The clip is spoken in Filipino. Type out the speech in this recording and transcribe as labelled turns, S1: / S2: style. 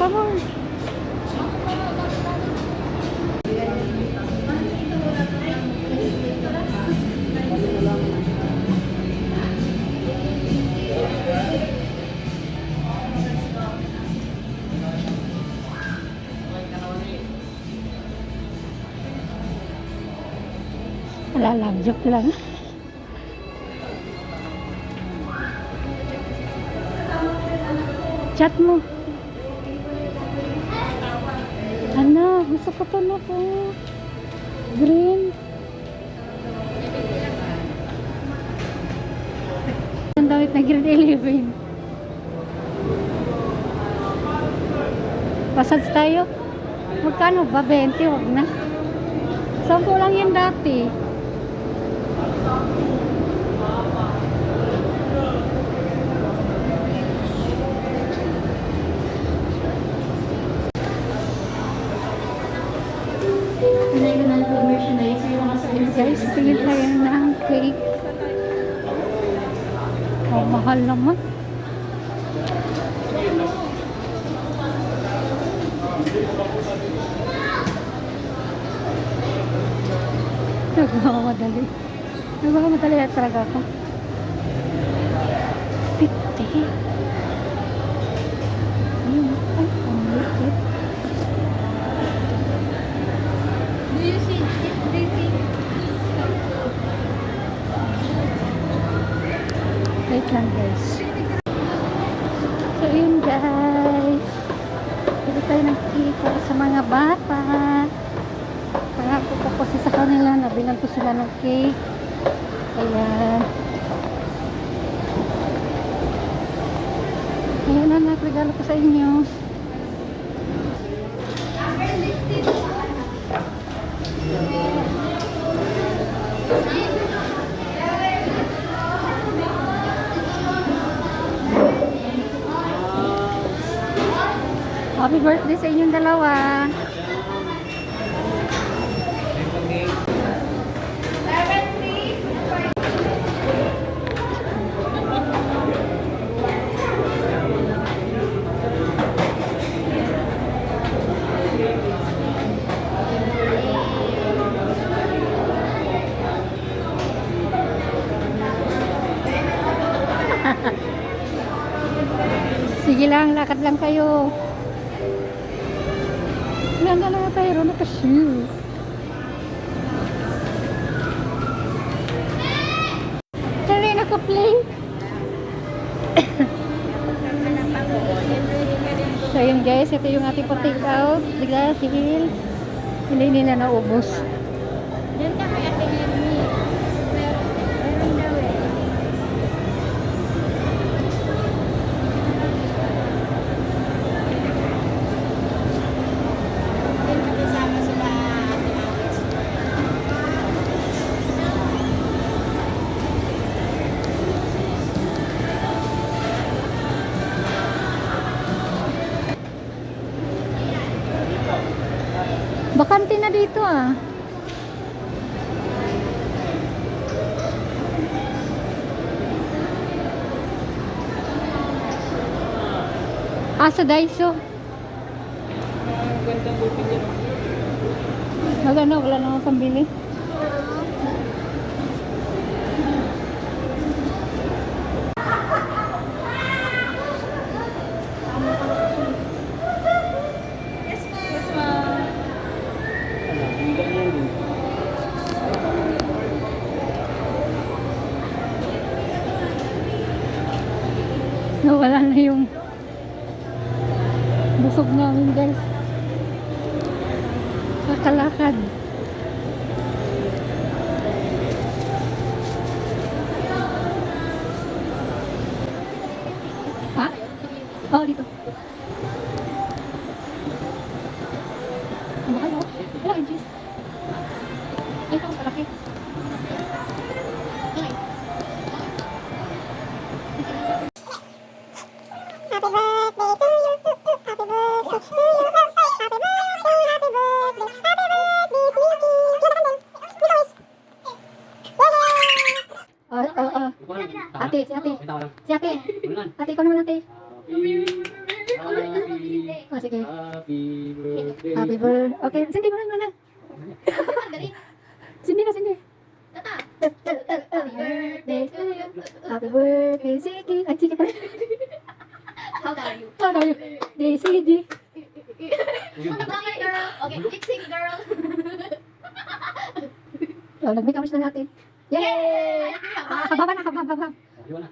S1: Come on. Wala lang, joke lang. Chat mo. Ano, gusto ko to na po. Green. Ang damit na grade 11. Massage tayo. Magkano ba? 20? Huwag na. 10 lang yan dati. Guys, tingin tayo ng cake. Oh, mahal naman. Nagmamadali. Nagmamadali na talaga ako. Pitti. Lang guys. So yun guys. Pili tayo para sa mga bata. Pangako ko kasi sa kanila, nabilang ko sila ng cake. Ayan. Ayan anak, regalo ko sa inyo. Happy birthday sa inyong dalawa. Sige lang, lakad lang kayo. Wala na tayo naka-shoes. Dali, naka-play. so yun guys, ito yung ating pa-take out. Bigla, civil. Hindi nila naubos.
S2: Diyan ka kay Ate
S1: Bakante na dito ah. Ah, sa Daiso. Wala na, wala na akong pambili.
S2: Yes, ma'am.
S1: Nawala na yung busog namin guys. Kakalakad. Ha? Oh, dito. Oh, oh. Ate, si ate. Si ate. Ate, ikaw naman ate. Oh, sige.
S3: Happy birthday.
S1: Happy birthday. Okay, sindi mo na na.
S2: Dali.
S1: Sindi na, sindi.
S2: Tata.
S1: Happy birthday to you. Happy birthday, Ziggy. Ay, sige pala.
S2: How are you?
S1: How are you? Day, Ziggy.
S2: Okay, girl. Okay, sync, girl.
S1: Oh, nag-make up na natin. Yay! Ah, kababa na, kababa, kababa.
S3: Iwan na.